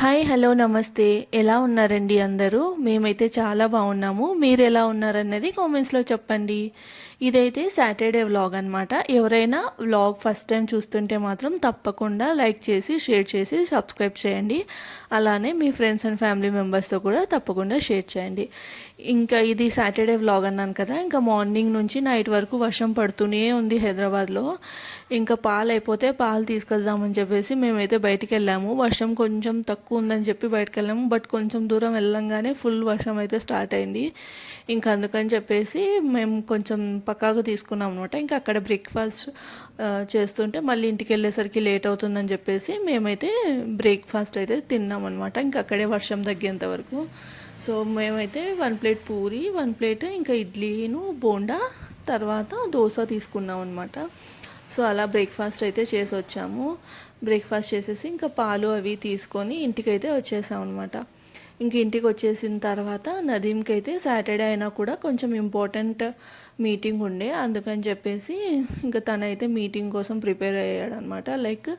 Hi hello నమస్తే. ఎలా ఉన్నారండి అందరూ? మేమైతే చాలా బాగున్నాము. మీరు ఎలా ఉన్నారన్నది కామెంట్స్లో చెప్పండి. ఇదైతే సాటర్డే వ్లాగ్ అనమాట ఎవరైనా వ్లాగ్ ఫస్ట్ టైం చూస్తుంటే మాత్రం తప్పకుండా లైక్ చేసి షేర్ చేసి సబ్స్క్రైబ్ చేయండి. అలానే మీ ఫ్రెండ్స్ అండ్ ఫ్యామిలీ మెంబర్స్తో కూడా తప్పకుండా షేర్ చేయండి. ఇంకా ఇది సాటర్డే వ్లాగ్ అన్నాను కదా ఇంకా మార్నింగ్ నుంచి నైట్ వరకు వర్షం పడుతూనే ఉంది హైదరాబాద్లో ఇంకా పాలు అయిపోతే పాలు తీసుకెళ్దామని చెప్పేసి మేమైతే బయటికి వెళ్ళాము వర్షం కొంచెం తక్కువ ఉందని చెప్పి బయటకు వెళ్ళాము బట్ కొంచెం దూరం వెళ్ళంగానే ఫుల్ వర్షం అయితే స్టార్ట్ అయింది. ఇంకా అందుకని చెప్పేసి మేము కొంచెం పక్కాగా తీసుకున్నాం అనమాట ఇంకా అక్కడ బ్రేక్ఫాస్ట్ చేస్తుంటే మళ్ళీ ఇంటికి వెళ్ళేసరికి లేట్ అవుతుందని చెప్పేసి మేమైతే బ్రేక్ఫాస్ట్ అయితే తిన్నాం అనమాట ఇంకా అక్కడే వర్షం తగ్గేంత వరకు. సో మేమైతే one plate puri one plate ఇంకా ఇడ్లీను బోండా తర్వాత దోశ తీసుకున్నాం అనమాట సో అలా బ్రేక్ఫాస్ట్ అయితే చేసి వచ్చాము బ్రేక్ఫాస్ట్ చేసేసి ఇంకా పాలు అవి తీసుకొని ఇంటికైతే వచ్చేసాం అనమాట ఇంక ఇంటికి వచ్చేసిన తర్వాత నదీంకి అయితే సాటర్డే అయినా కూడా కొంచెం ఇంపార్టెంట్ మీటింగ్ ఉండే. అందుకని చెప్పేసి ఇంకా తనైతే మీటింగ్ కోసం ప్రిపేర్ అయ్యాడనమాట. లైక్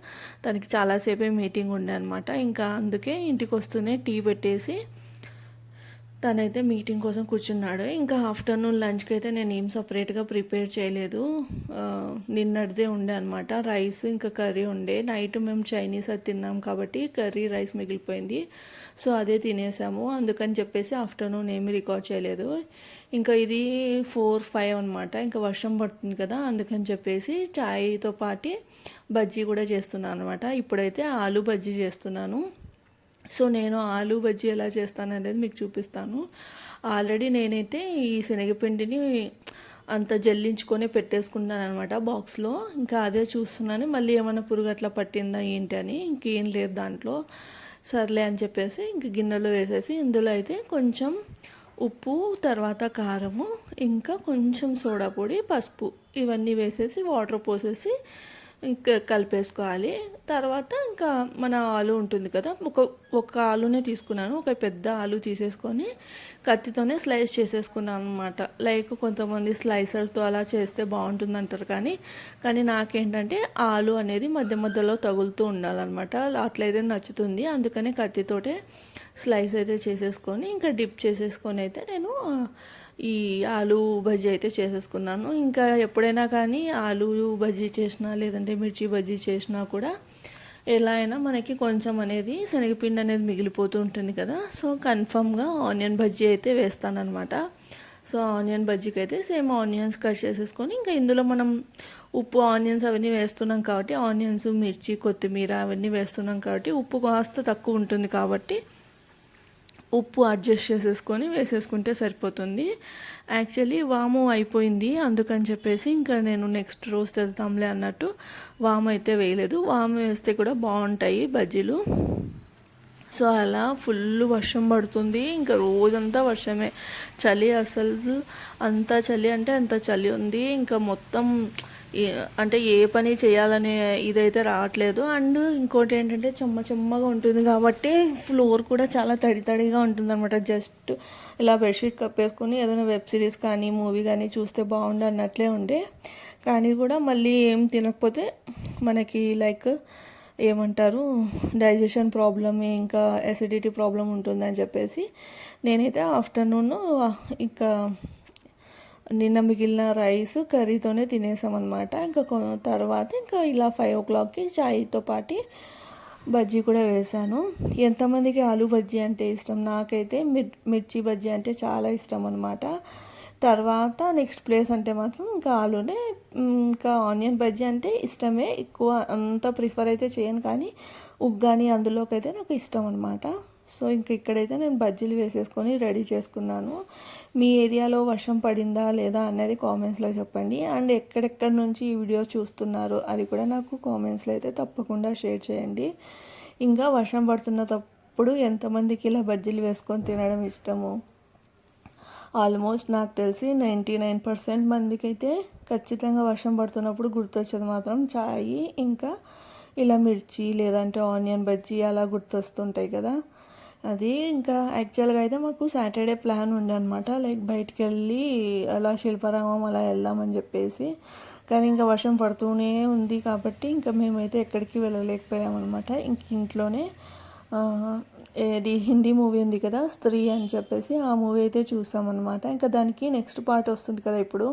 తనకి చాలాసేపే మీటింగ్ ఉండే అనమాట. ఇంకా అందుకే ఇంటికి వస్తూనే టీ పెట్టేసి తనైతే మీటింగ్ కోసం కూర్చున్నాడు. ఇంకా ఆఫ్టర్నూన్ లంచ్కి అయితే నేను ఏం సపరేట్గా ప్రిపేర్ చేయలేదు. నిన్నటిదే ఉండే అనమాట రైస్ ఇంకా కర్రీ ఉండే. నైట్ మేము చైనీస్ అది తిన్నాం కాబట్టి కర్రీ రైస్ మిగిలిపోయింది. సో అదే తినేసాము. అందుకని చెప్పేసి ఆఫ్టర్నూన్ ఏమీ రికార్డ్ చేయలేదు. ఇంకా ఇది ఫోర్ ఫైవ్ అనమాట ఇంకా వర్షం పడుతుంది కదా అందుకని చెప్పేసి చాయ్తో పాటు బజ్జీ కూడా చేస్తున్నాను అనమాట ఇప్పుడైతే ఆలు బజ్జీ చేస్తున్నాను. సో నేను ఆలు బజ్జీ ఎలా చేస్తాను అనేది మీకు చూపిస్తాను. ఆల్రెడీ నేనైతే ఈ శనగపిండిని అంత జల్లించుకొని పెట్టేసుకున్నాను అనమాట బాక్స్లో. ఇంకా అదే చూస్తున్నాను. మళ్ళీ ఏమైనా పురుగు అట్లా పట్టిందా ఏంటి అని ఇంకేం లేదు దాంట్లో. సర్లే అని చెప్పేసి ఇంక గిన్నెలో వేసేసి ఇందులో అయితే కొంచెం ఉప్పు తర్వాత కారము ఇంకా కొంచెం సోడా పొడి పసుపు ఇవన్నీ వేసేసి వాటర్ పోసేసి ఇంకా కలిపేసుకోవాలి. తర్వాత ఇంకా మన ఆలు ఉంటుంది కదా ఒక ఒక ఆలునే తీసుకున్నాను. ఒక పెద్ద ఆలు తీసేసుకొని కత్తితోనే స్లైస్ చేసేసుకున్నాను అనమాట లైక్ కొంతమంది స్లైసర్తో అలా చేస్తే బాగుంటుంది అంటారు కానీ కానీ నాకేంటంటే ఆలు అనేది మధ్య మధ్యలో తగులుతూ ఉండాలన్నమాట. అట్లయితే నచ్చుతుంది. అందుకనే కత్తితోటే స్లైస్ అయితే చేసేసుకొని ఇంకా డిప్ చేసేసుకొని అయితే నేను ఈ ఆలు బజ్జీ అయితే చేసేసుకున్నాను. ఇంకా ఎప్పుడైనా కానీ ఆలు బజ్జీ చేసినా లేదంటే మిర్చి బజ్జీ చేసినా కూడా ఎలా అయినా మనకి కొంచెం అనేది శనగపిండి అనేది మిగిలిపోతూ ఉంటుంది కదా. సో కన్ఫామ్గా ఆనియన్ బజ్జీ అయితే వేస్తానమాట సో ఆనియన్ బజ్జీకి అయితే సేమ్ ఆనియన్స్ కట్ చేసేసుకొని ఇంకా ఇందులో మనం ఉప్పు ఆనియన్స్ అవన్నీ వేస్తున్నాం కాబట్టి ఆనియన్స్ మిర్చి కొత్తిమీర అవన్నీ వేస్తున్నాం కాబట్టి ఉప్పు కాస్త తక్కువ ఉంటుంది కాబట్టి ఉప్పు అడ్జస్ట్ చేసేసుకొని వేసేసుకుంటే సరిపోతుంది. యాక్చువల్లీ వాము అయిపోయింది అందుకని చెప్పేసి ఇంకా నేను నెక్స్ట్ రోజు తెస్తాంలే అన్నట్టు వాము అయితే వేయలేదు. వాము వేస్తే కూడా బాగుంటాయి బజ్జీలు. సో అలా ఫుల్ వర్షం పడుతుంది. ఇంకా రోజంతా వర్షమే. చలి అసలు అంత చలి అంటే అంత చలి ఉంది. ఇంకా మొత్తం అంటే ఏ పని చేయాలనే ఇదైతే రావట్లేదు. అండ్ ఇంకోటి ఏంటంటే చెమ్మ చెమ్మగా ఉంటుంది కాబట్టి ఫ్లోర్ కూడా చాలా తడి తడిగా ఉంటుంది అనమాట జస్ట్ ఇలా బెడ్షీట్ కప్పేసుకొని ఏదైనా వెబ్ సిరీస్ కానీ మూవీ కానీ చూస్తే బాగుండు అన్నట్లే ఉండే. కానీ కూడా మళ్ళీ ఏం తినకపోతే మనకి లైక్ ఏమంటారు డైజెషన్ ప్రాబ్లమ్ ఇంకా ఎసిడిటీ ప్రాబ్లం ఉంటుందని చెప్పేసి నేనైతే ఆఫ్టర్నూన్ ఇంకా నిన్న మిగిలిన రైస్ కర్రీతోనే తినేసామన్నమాట. ఇంకా తర్వాత ఇంకా ఇలా ఫైవ్ ఓ క్లాక్కి చాయ్తో పాటు బజ్జీ కూడా వేశాను ఎంతమందికి ఆలు బజ్జీ అంటే ఇష్టం? నాకైతే మిర్ మిర్చి బజ్జీ అంటే చాలా ఇష్టం అనమాట తర్వాత నెక్స్ట్ ప్లేస్ అంటే మాత్రం ఇంకా ఆలునే. ఇంకా ఆనియన్ బజ్జీ అంటే ఇష్టమే. ఎక్కువ అంత ప్రిఫర్ అయితే చేయను కానీ ఉగ్గాని అందులోకి అయితే నాకు ఇష్టం అనమాట సో ఇంక ఇక్కడైతే నేను బజ్జీలు వేసేసుకొని రెడీ చేసుకున్నాను. మీ ఏరియాలో వర్షం పడిందా లేదా అనేది కామెంట్స్లో చెప్పండి. అండ్ ఎక్కడెక్కడి నుంచి ఈ వీడియో చూస్తున్నారు అది కూడా నాకు కామెంట్స్లో అయితే తప్పకుండా షేర్ చేయండి. ఇంకా వర్షం పడుతున్న తప్పుడు ఎంతమందికి ఇలా బజ్జీలు వేసుకొని తినడం ఇష్టము? ఆల్మోస్ట్ నాకు తెలిసి నైంటీ నైన్ పర్సెంట్ మందికి అయితే ఖచ్చితంగా వర్షం పడుతున్నప్పుడు గుర్తొచ్చేది మాత్రం చాయ్. ఇంకా ఇలా మిర్చి లేదంటే ఆనియన్ బజ్జీ అలా గుర్తొస్తుంటాయి కదా. అది ఇంకా యాక్చువల్గా అయితే మాకు సాటర్డే ప్లాన్ ఉండే అనమాట లైక్ బయటికి వెళ్ళి అలా శిల్పారామం అలా వెళ్దామని చెప్పేసి. కానీ ఇంకా వర్షం పడుతూనే ఉంది కాబట్టి ఇంకా మేమైతే ఎక్కడికి వెళ్ళలేకపోయామన్నమాట ఇంక ఇంట్లోనే ఏది హిందీ మూవీ ఉంది కదా స్త్రీ అని చెప్పేసి ఆ మూవీ అయితే చూసామన్నమాట ఇంకా దానికి నెక్స్ట్ పార్ట్ వస్తుంది కదా ఇప్పుడు.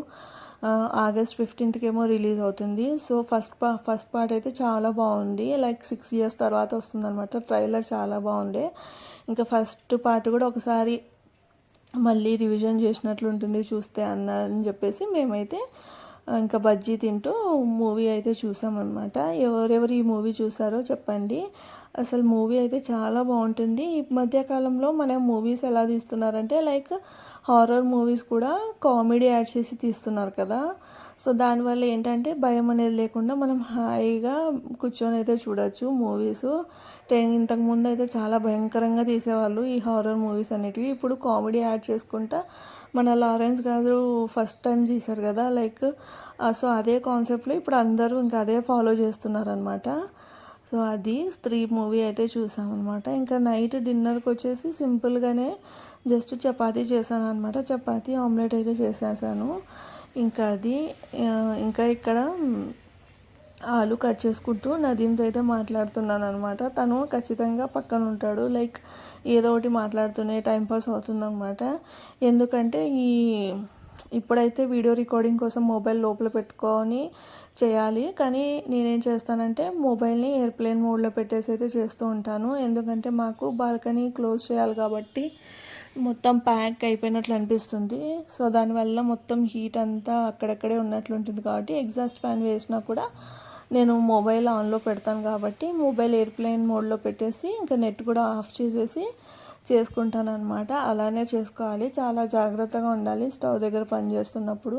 ఆగస్ట్ ఫిఫ్టీన్త్కి ఏమో రిలీజ్ అవుతుంది. సో ఫస్ట్ పా ఫస్ట్ పార్ట్ అయితే చాలా బాగుంది. లైక్ సిక్స్ ఇయర్స్ తర్వాత వస్తుందన్నమాట. ట్రైలర్ చాలా బాగుండే. ఇంకా ఫస్ట్ పార్ట్ కూడా ఒకసారి మళ్ళీ రివిజన్ చేసినట్లు ఉంటుంది చూస్తే అన్న అని చెప్పేసి మేమైతే ఇంకా బజ్జీ తింటూ మూవీ అయితే చూసామన్నమాట. ఎవరెవరు ఈ మూవీ చూసారో చెప్పండి. అసలు మూవీ అయితే చాలా బాగుంటుంది. ఈ మధ్యకాలంలో మన మూవీస్ ఎలా తీస్తున్నారంటే లైక్ హారర్ మూవీస్ కూడా కామెడీ యాడ్ చేసి తీస్తున్నారు కదా. సో దానివల్ల ఏంటంటే భయం అనేది లేకుండా మనం హాయిగా కూర్చొని అయితే చూడొచ్చు మూవీస్. ట్రైన్ ఇంతకుముందు అయితే చాలా భయంకరంగా తీసేవాళ్ళు ఈ హారర్ మూవీస్ అనేటివి. ఇప్పుడు కామెడీ యాడ్ చేసుకుంటా మన లారెన్స్ గారు ఫస్ట్ టైం తీశారు కదా లైక్ సో అదే కాన్సెప్ట్లో ఇప్పుడు అందరూ ఇంకా అదే ఫాలో చేస్తున్నారనమాట సో అది స్త్రీ మూవీ అయితే చూసామన్నమాట. ఇంకా నైట్ డిన్నర్కి వచ్చేసి సింపుల్గానే జస్ట్ చపాతీ చేశాను అనమాట చపాతీ ఆమ్లెట్ అయితే చేసేసాను. ఇంకా అది ఇంకా ఇక్కడ ఆలు కట్ చేసుకుంటూ నదీంతో అయితే మాట్లాడుతున్నాను అనమాట తను ఖచ్చితంగా పక్కన ఉంటాడు. లైక్ ఏదో ఒకటి మాట్లాడుతూనే టైంపాస్ అవుతుందన్నమాట. ఎందుకంటే ఈ ఇప్పుడైతే వీడియో రికార్డింగ్ కోసం మొబైల్ లోపల పెట్టుకొని చేయాలి. కానీ నేనేం చేస్తానంటే మొబైల్ని ఎయిర్ప్లేన్ మోడ్లో పెట్టేసి అయితే చేస్తూ ఉంటాను. ఎందుకంటే మాకు బాల్కనీ క్లోజ్ చేయాలి కాబట్టి మొత్తం ప్యాక్ అయిపోయినట్లు అనిపిస్తుంది. సో దానివల్ల మొత్తం హీట్ అంతా అక్కడక్కడే ఉన్నట్లు ఉంటుంది కాబట్టి ఎగ్జాస్ట్ ఫ్యాన్ వేసినా కూడా నేను మొబైల్ ఆన్లో పెడతాను కాబట్టి మొబైల్ ఎయిర్ప్లేన్ మోడ్లో పెట్టేసి ఇంకా నెట్ కూడా ఆఫ్ చేసేసి చేసుకుంటాను అనమాట అలానే చేసుకోవాలి. చాలా జాగ్రత్తగా ఉండాలి. స్టవ్ దగ్గర పని చేస్తున్నప్పుడు.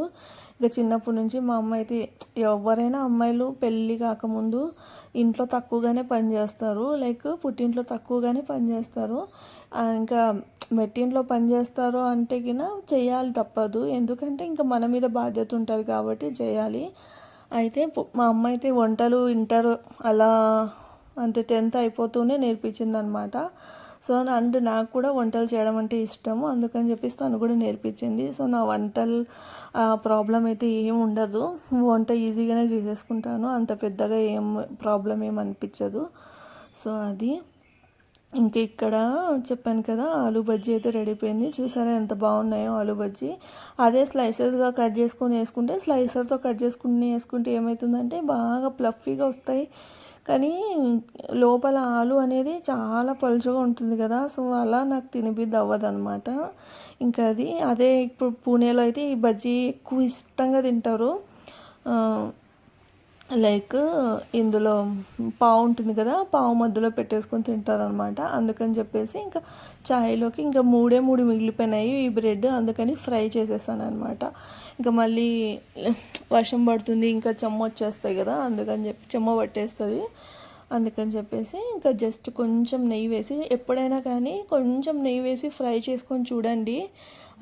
ఇంకా చిన్నప్పటి నుంచి మా అమ్మ అయితే ఎవరైనా అమ్మాయిలు పెళ్ళి కాకముందు ఇంట్లో తక్కువగానే పని చేస్తారు. లైక్ పుట్టింట్లో తక్కువగానే పని చేస్తారు. ఇంకా మెట్టింట్లో పని చేస్తారు అంటే గిన చేయాలి తప్పదు. ఎందుకంటే ఇంకా మన మీద బాధ్యత ఉంటుంది కాబట్టి చేయాలి. అయితే మా అమ్మ అయితే వంటలు ఇంటర్ అలా అంటే టెన్త్ అయిపోతూనే నేర్పించింది అనమాట సో అండ్ నాకు కూడా వంటలు చేయడం అంటే ఇష్టము. అందుకని చెప్పేసి తను కూడా నేర్పించింది. సో నా వంటలు ప్రాబ్లం అయితే ఏం ఉండదు. వంట ఈజీగానే చేసేసుకుంటాను. అంత పెద్దగా ఏం ప్రాబ్లం ఏం అనిపించదు. సో అది. ఇంకా ఇక్కడ చెప్పాను కదా ఆలు బజ్జీ అయితే రెడీ అయిపోయింది. చూసారా ఎంత బాగున్నాయో ఆలు బజ్జీ. అదే స్లైసెస్గా కట్ చేసుకొని వేసుకుంటే స్లైసర్తో కట్ చేసుకుని వేసుకుంటే ఏమవుతుందంటే బాగా ప్లఫీగా వస్తాయి. కానీ లోపల ఆలు అనేది చాలా పలుచగా ఉంటుంది కదా సో అలా నాకు తినిపిద్ది అవ్వదు అనమాట ఇంకా అది అదే ఇప్పుడు పూణేలో అయితే ఈ బజ్జీ ఎక్కువ ఇష్టంగా తింటారు. లైక్ ఇందులో పావు ఉంటుంది కదా పావు మధ్యలో పెట్టేసుకొని తింటారనమాట. అందుకని చెప్పేసి ఇంకా చాయ్లోకి ఇంకా మూడే మూడు మిగిలిపోయినాయి ఈ బ్రెడ్ అందుకని ఫ్రై చేసేసాను అనమాట ఇంకా మళ్ళీ వర్షం పడుతుంది ఇంకా చెమ్మ వచ్చేస్తాయి కదా అందుకని చెప్పి చెమ్మ పట్టేస్తుంది. అందుకని చెప్పేసి ఇంకా జస్ట్ కొంచెం నెయ్యి వేసి ఎప్పుడైనా కానీ కొంచెం నెయ్యి వేసి ఫ్రై చేసుకొని చూడండి.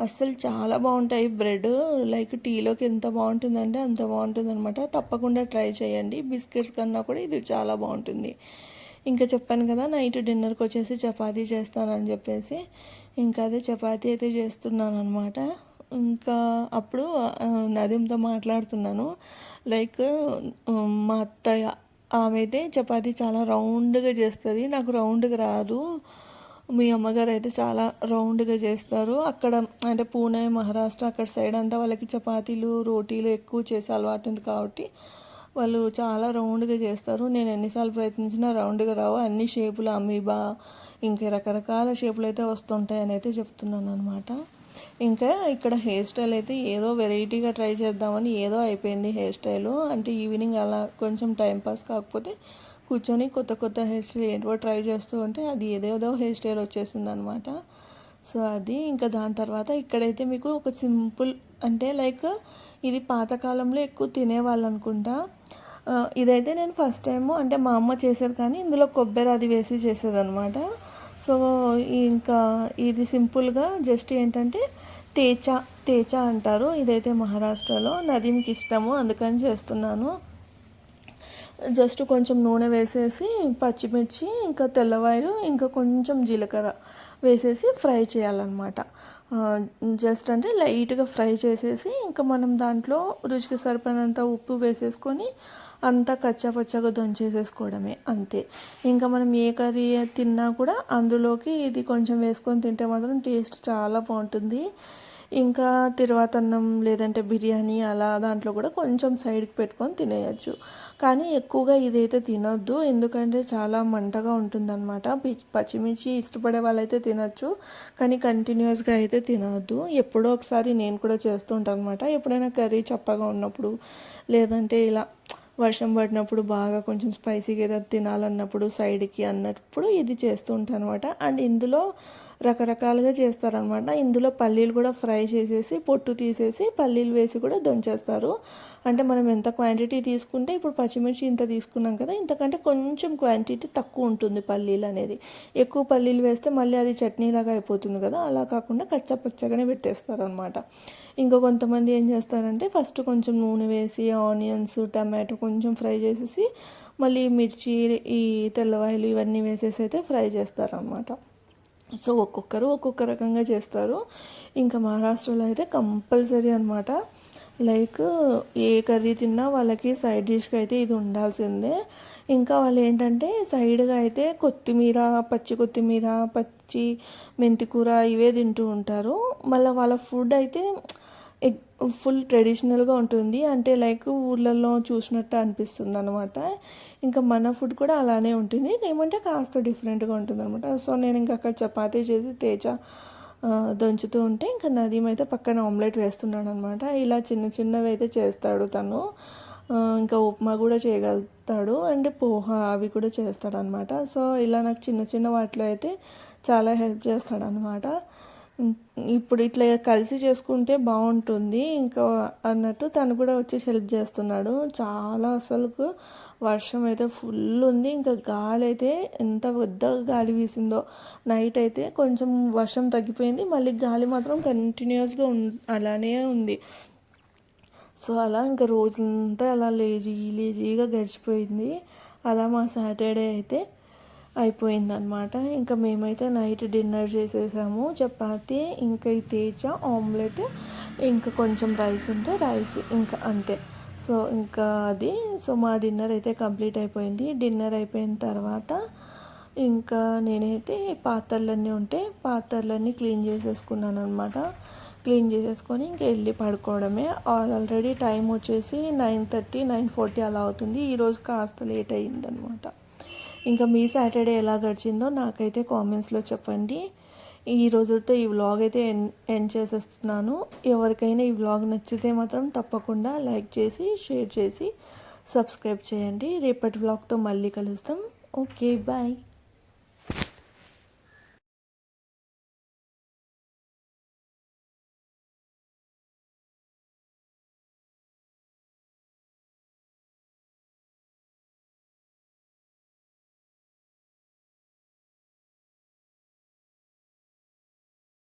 అస్సలు చాలా బాగుంటాయి బ్రెడ్. లైక్ టీలోకి ఎంత బాగుంటుందంటే అంత బాగుంటుంది అనమాట తప్పకుండా ట్రై చేయండి. బిస్కెట్స్ కన్నా కూడా ఇది చాలా బాగుంటుంది. ఇంకా చెప్పాను కదా నైట్ డిన్నర్కి వచ్చేసి చపాతీ చేస్తానని చెప్పేసి. ఇంకా అదే చపాతీ అయితే చేస్తున్నాను అనమాట ఇంకా అప్పుడు నదీంతో మాట్లాడుతున్నాను. లైక్ మా అత్తయ్య ఆమె అయితే చపాతీ చాలా రౌండ్గా చేస్తుంది. నాకు రౌండ్గా రాదు. మీ అమ్మగారు అయితే చాలా రౌండ్గా చేస్తారు. అక్కడ అంటే పూణే మహారాష్ట్ర అక్కడ సైడ్ అంతా వాళ్ళకి చపాతీలు రోటీలు ఎక్కువ చేసే అలవాటు ఉంది కాబట్టి వాళ్ళు చాలా రౌండ్గా చేస్తారు. నేను ఎన్నిసార్లు ప్రయత్నించినా రౌండ్గా రావు. అన్ని షేపులు అమీబా ఇంకా రకరకాల షేపులు అయితే వస్తుంటాయని అయితే చెప్తున్నాను అనమాట ఇంకా ఇక్కడ హెయిర్ స్టైల్ అయితే ఏదో వెరైటీగా ట్రై చేద్దామని ఏదో అయిపోయింది హెయిర్ స్టైల్. అంటే ఈవినింగ్ అలా కొంచెం టైంపాస్ కాకపోతే కూర్చొని కొత్త కొత్త హెయిర్ స్టైల్ ఏంటో ట్రై చేస్తూ ఉంటే అది ఏదేదో హెయిర్ స్టైల్ వచ్చేసింది అనమాట సో అది ఇంకా దాని తర్వాత ఇక్కడైతే మీకు ఒక సింపుల్ అంటే లైక్ ఇది పాతకాలంలో ఎక్కువ తినేవాళ్ళు అనుకుంటా ఇదైతే నేను ఫస్ట్ టైము అంటే మా అమ్మ చేసేది కానీ ఇందులో కొబ్బరి అది వేసి చేసేది అనమాట సో ఇంకా ఇది సింపుల్గా జస్ట్ ఏంటంటే తేచా తేచా అంటారు. ఇదైతే మహారాష్ట్రలో నదీంకి ఇష్టము అందుకని చేస్తున్నాను. జస్ట్ కొంచెం నూనె వేసేసి పచ్చిమిర్చి ఇంకా తెల్లవాయలు ఇంకా కొంచెం జీలకర్ర వేసేసి ఫ్రై చేయాలన్నమాట. జస్ట్ అంటే లైట్గా ఫ్రై చేసేసి ఇంకా మనం దాంట్లో రుచికి సరిపడినంత ఉప్పు వేసేసుకొని అంతా కచ్చాపచ్చగా దంచేసేసుకోవడమే అంతే. ఇంకా మనం ఏ కర్రీ తిన్నా కూడా అందులోకి ఇది కొంచెం వేసుకొని తింటే మాత్రం టేస్ట్ చాలా బాగుంటుంది. ఇంకా తిరువాతన్నం లేదంటే బిర్యానీ అలా దాంట్లో కూడా కొంచెం సైడ్కి పెట్టుకొని తినేయచ్చు. కానీ ఎక్కువగా ఇదైతే తినొద్దు. ఎందుకంటే చాలా మంటగా ఉంటుందన్నమాట. పచ్చిమిర్చి ఇష్టపడే వాళ్ళైతే తినచ్చు. కానీ కంటిన్యూస్గా అయితే తినొద్దు. ఎప్పుడో ఒకసారి నేను కూడా చేస్తూ ఉంటాను అనమాట ఎప్పుడైనా కర్రీ చప్పగా ఉన్నప్పుడు లేదంటే ఇలా వర్షం పడినప్పుడు బాగా కొంచెం స్పైసీగా ఏదో తినాలన్నప్పుడు సైడ్కి అన్నప్పుడు ఇది చేస్తూ ఉంటాను అనమాట అండ్ ఇందులో రకరకాలుగా చేస్తారనమాట ఇందులో పల్లీలు కూడా ఫ్రై చేసేసి పొట్టు తీసేసి పల్లీలు వేసి కూడా దంచేస్తారు. అంటే మనం ఎంత క్వాంటిటీ తీసుకుంటే ఇప్పుడు పచ్చిమిర్చి ఇంత తీసుకున్నాం కదా ఇంతకంటే కొంచెం క్వాంటిటీ తక్కువ ఉంటుంది పల్లీలు అనేది. ఎక్కువ పల్లీలు వేస్తే మళ్ళీ అది చట్నీలాగా అయిపోతుంది కదా అలా కాకుండా కచ్చా పచ్చగానే ఇంకా కొంతమంది ఏం చేస్తారంటే ఫస్ట్ కొంచెం నూనె వేసి ఆనియన్స్ టమాటో కొంచెం ఫ్రై చేసేసి మళ్ళీ మిర్చి ఈ తెల్లవాయలు ఇవన్నీ వేసేసి అయితే ఫ్రై చేస్తారనమాట సో ఒక్కొక్కరు ఒక్కొక్క రకంగా చేస్తారు. ఇంకా మహారాష్ట్రలో అయితే కంపల్సరీ అనమాట లైక్ ఏ కర్రీ తిన్నా వాళ్ళకి సైడ్ డిష్గా అయితే ఇది ఉండాల్సిందే. ఇంకా వాళ్ళు ఏంటంటే సైడ్గా అయితే కొత్తిమీర పచ్చి కొత్తిమీర పచ్చి మెంతికూర ఇవే తింటూ ఉంటారు. మళ్ళీ వాళ్ళ ఫుడ్ అయితే ఫుల్ ట్రెడిషనల్గా ఉంటుంది. అంటే లైక్ ఊర్లలో చూసినట్టు అనిపిస్తుంది అనమాట ఇంకా మన ఫుడ్ కూడా అలానే ఉంటుంది. ఏమంటే కాస్త డిఫరెంట్గా ఉంటుంది అనమాట సో నేను ఇంకా అక్కడ చపాతీ చేసి తేజ దంచుతూ ఉంటే ఇంకా నదీం అయితే పక్కన ఆమ్లెట్ వేస్తున్నాడు అనమాట ఇలా చిన్న చిన్నవి అయితే చేస్తాడు తను. ఇంకా ఉప్మా కూడా చేయగలుగుతాడు. అండ్ పోహ అవి కూడా చేస్తాడనమాట సో ఇలా నాకు చిన్న చిన్న వాటిలో అయితే చాలా హెల్ప్ చేస్తాడనమాట ఇప్పుడు ఇట్లా కలిసి చేసుకుంటే బాగుంటుంది. ఇంకా అన్నట్టు తను కూడా వచ్చి హెల్ప్ చేస్తున్నాడు. చాలా అసలుకు వర్షం అయితే ఫుల్ ఉంది. ఇంకా గాలి అయితే ఎంత పెద్దగా గాలి వీసిందో. నైట్ అయితే కొంచెం వర్షం తగ్గిపోయింది. మళ్ళీ గాలి మాత్రం కంటిన్యూస్గా అలానే ఉంది. సో అలా ఇంకా రోజంతా అలా లేజీ లేజీగా గడిచిపోయింది. అలా మా సాటర్డే అయితే అయిపోయిందనమాట ఇంకా మేమైతే నైట్ డిన్నర్ చేసేసాము. చపాతి ఇంకా ఈ తేజ ఆమ్లెట్ ఇంకా కొంచెం రైస్ ఉంటే రైస్ ఇంకా అంతే. సో ఇంకా అది. సో మా డిన్నర్ అయితే కంప్లీట్ అయిపోయింది. డిన్నర్ అయిపోయిన తర్వాత ఇంకా నేనైతే పాత్రలన్నీ ఉంటే పాత్రలన్నీ క్లీన్ చేసేసుకున్నాను అనమాట క్లీన్ చేసేసుకొని ఇంకా వెళ్ళి పడుకోవడమే. ఆల్రెడీ టైం వచ్చేసి నైన్ థర్టీ నైన్ ఫార్టీ అలా అవుతుంది. ఈరోజు కాస్త లేట్ అయిందనమాట ఇంకా మీ సాటర్డే ఎలా గడిచిందో నాకైతే కామెంట్స్లో చెప్పండి. ఈ రోజుతో ఈ వ్లాగ్ అయితే ఎండ్ ఎండ్ చేసేస్తున్నాను. ఎవరికైనా ఈ వ్లాగ్ నచ్చితే మాత్రం తప్పకుండా లైక్ చేసి షేర్ చేసి సబ్స్క్రైబ్ చేయండి. రేపటి వ్లాగ్తో మళ్ళీ కలుస్తాం. Okay bye.